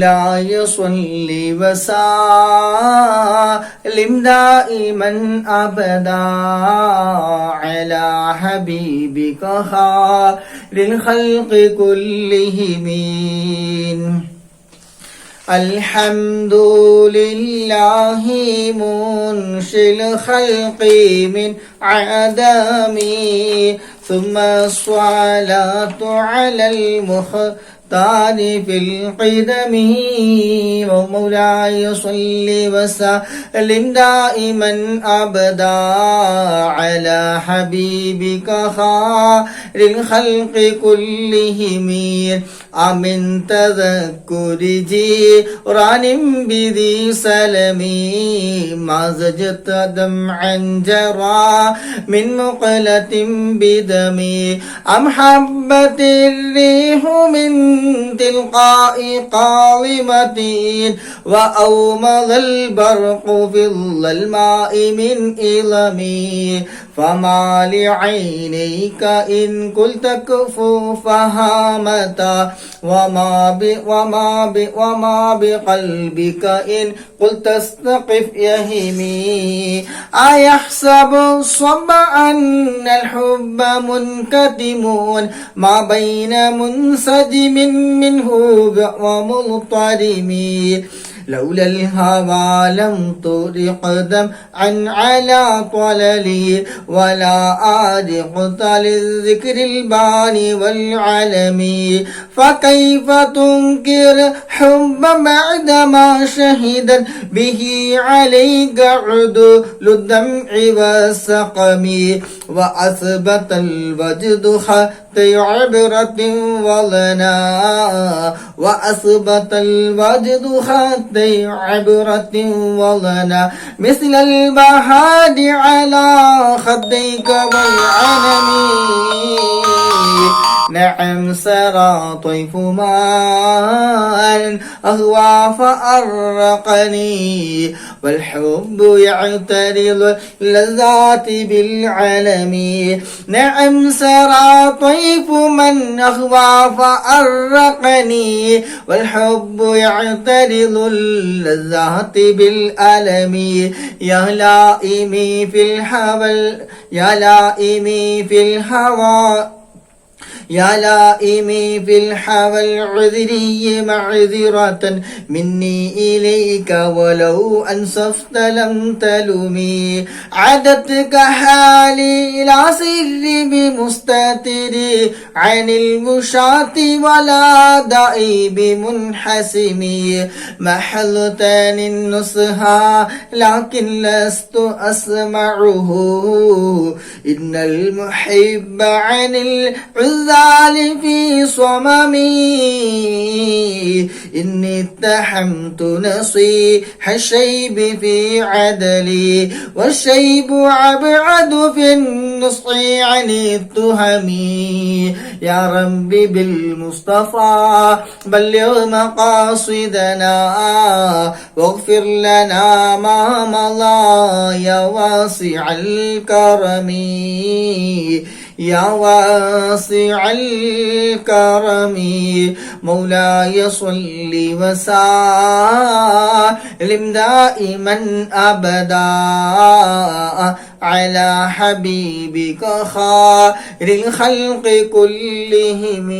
لا يصلي وسلم دائما أبدا على حبيبك خير الخلق كلهم. الحمد لله منشي الخلق من عدم ثم الصلاة على المختار في القدم ومولاي صل وسلم دائما أبدا على حبيبك خير الخلق كلهم. أمن تذكر جيران بذي سلمي ما زجت دمعا جرى من مقلة بدمي أم حبت الريح من تلقاء قاضمة وأومض البرق في الماء من إلمي فما لعينيك إن قلت كفو فهامتا وما ب وما ب وما بقلبك إن قلت استقف يهمي أيحسب الصب أن الحب منكتم ما بين منسجم منه ومضطرم لولا الهوى لم طرق دمعا على طللي ولا أدقت للذكر الباني والعلم. فكيف تنكر حب بعدما شهدا به عليك عدل الدمع والسقم؟ وأثبت الوجد حتى عبرة ولنا وأثبت الوجد حتى عبرة ولنا مثل البهاد على خديك والعنم سرى طيف مال أهوى فأرقني والحب يعترض اللذات بالعلم. نعم سرى طيف من أهوى فأرقني والحب يعترض اللذات بالألم. يا لائمي في الهوى يا لائمي في الهوى. يا لائمي في الحوى العذري معذرة مني إليك ولو أنصفت لم تلمي عدتك حالي لا سر بمستتر. عن المشاة ولا دعي بمنحسم محلتان النصها لكن لست أسمعه. إن المحب عن العذاب الجلال في صممي. إني اتحمت نصيح الشيب في عدلي والشيب أبعد في النصح عن التهم. يا ربي بالمصطفى بلغ مقاصدنا واغفر لنا ما مضى يا واسع الكرم. يا واسع الكرم مولاي صل وسلم دائما أبدا على حبيبك خير الخلق كلهم.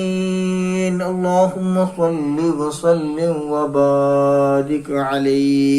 اللهم صل وسلم وبارك عليه.